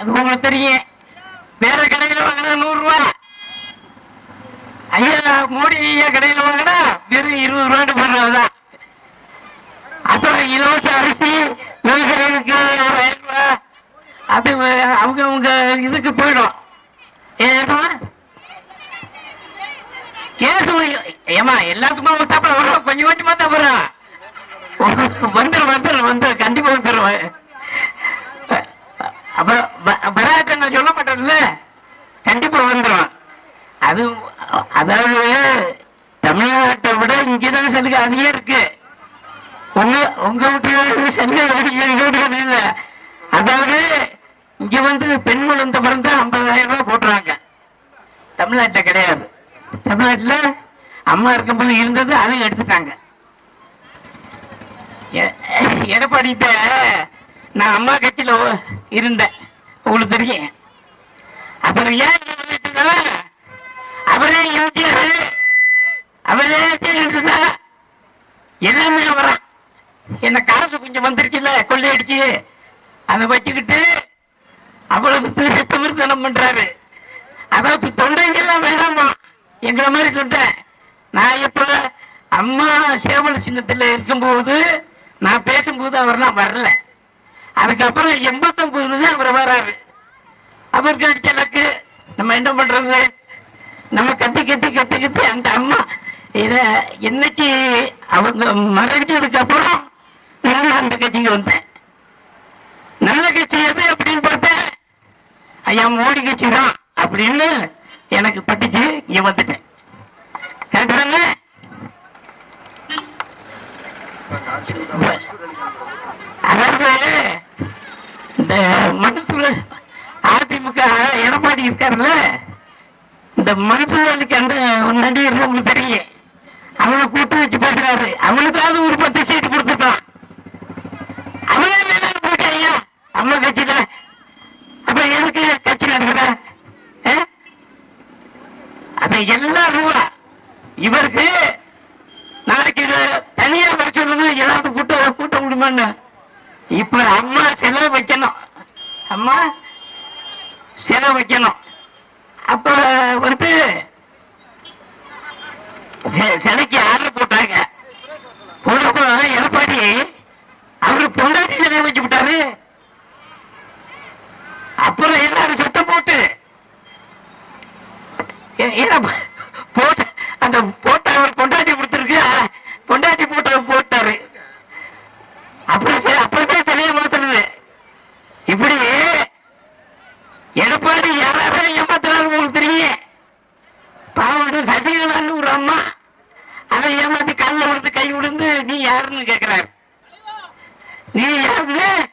அது உங்களுக்கு தெரியும். வேற கடையில வாங்கினா நூறு ரூபா ஐயா மோடி ஐயா கடையில வாங்கினா வெறும் இருபது ரூபான்னு போடுறதுதான். அப்புறம் இலவச அரிசி விவசாயிகளுக்கு ஒரு ஆயிரம் அது அவங்க அவங்க இதுக்கு போயிடும். ஏமா கேஸ் ஏமா எல்லாத்துக்குமே ஊத்தாப்புல வரும். கொஞ்சம் கொஞ்சமா தான் வரும். வந்துடும் வந்துடும் வந்துடும் கண்டிப்பா வந்துடுவேன் அப்புறம் ப- சொல்ல மாட்டோம்ல கண்டிப்பா வந்துடும் அது அதாவது தமிழ்நாட்டை விட இங்கதான் சலுகை அதிகம் இருக்கு. உங்க உங்க வீட்டுல சலுகை அதிகம், அதாவது இங்க வந்து பெண் குழந்தை பிறந்தா ஐம்பதாயிரம் ரூபாய் போட்டுறாங்க தமிழ்நாட்டில் கிடையாது. தமிழ்நாட்டுல அம்மா இருக்கும்போது இருந்தது அதையும் எடுத்துட்டாங்க. எ- எடப்பாடிட்ட நான் அம்மா கட்சியில இருந்தேன். உங்களுக்கு தெரியும். அப்புறம் ஏன் அவரே எம்ஜிஆர் அவரே ஜெயலலிதா. எல்லாமே அவரா. என்ன காசு கொஞ்சம் வந்துருச்சுல கொள்ளையடிச்சு. அதை வச்சுக்கிட்டு அவ்வளவு தி- திமிர்த்தனம் பண்றாரு. அதாவது தொண்டைங்கெல்லாம் வேணாமா? எங்களை மாதிரி சொல்றேன் நான் இப்ப அம்மா சேவல் சின்னத்துல இருக்கும்போது நான் பேசும்போது அவர்லாம் வரல. அதுக்கப்புறம் எண்பத்தொன்பதுல தான் அவர் வராரு. அவருக்கு அடிச்ச லக்கு நம்ம என்ன பண்றது? நம்ம கத்தி கத்தி கத்தி கத்தி அந்த அம்மா இத என்னைக்கு அவங்க மறைஞ்சதுக்கு அப்புறம் நான் அந்த கட்சிக்கு வந்தேன். நல்ல கட்சி எது அப்படின்னு பார்த்தேன் ஐயா மோடி கட்சி தான் அப்படின்னு எனக்கு பட்டுச்சு இங்க வந்துட்டேன். கேட்கறாங்க அதாவது எடப்பாடி இருக்காருல்ல இந்த மனசுக்கு அந்த ஒரு நடிகர் உங்களுக்கு தெரியும். அவனை கூட்டு வச்சு பேசுறாரு. அவனுக்காவது ஒரு பத்து சீட் கொடுத்துட்டான் அவனே வேணாம் போயிட்ட ஐயா அம்மா கட்சியில. அப்ப எதுக்கு கட்சி நடக்கிற அந்த எல்லா ரூபா இவருக்கு நாளைக்கு தனியா வர சொல்லுங்க. ஏதாவது கூட்ட கூட்ட முடியுமான்னு. இப்ப அம்மா செலவு வைக்கணும். அம்மா சிலை வைக்கணும். அப்ப வந்து சிலைக்கு ஆர்டர் போட்டாங்க. போனப்போ எடப்பாடி அவரு பொண்டாட்டி சிலையை வச்சு விட்டாரு. அப்புறம் எல்லாரும் சத்தம் போட்டு. போட்டு அந்த போட்ட அவர் பொண்டாட்டி போட்ட போட்டாரு அப்புறம் சரி அப்புறம் சிலையை மாத்துறது இப்படி எடப்பாடி யாராவது ஏமாத்துறாரு உங்களுக்கு தெரியும் பாவம் சசிகலான்னு ஒரு அம்மா அதை ஏமாத்தி காலில் விழுந்து கை விழுந்து நீ யாருன்னு கேக்குறாரு. நீ யாருன்னு?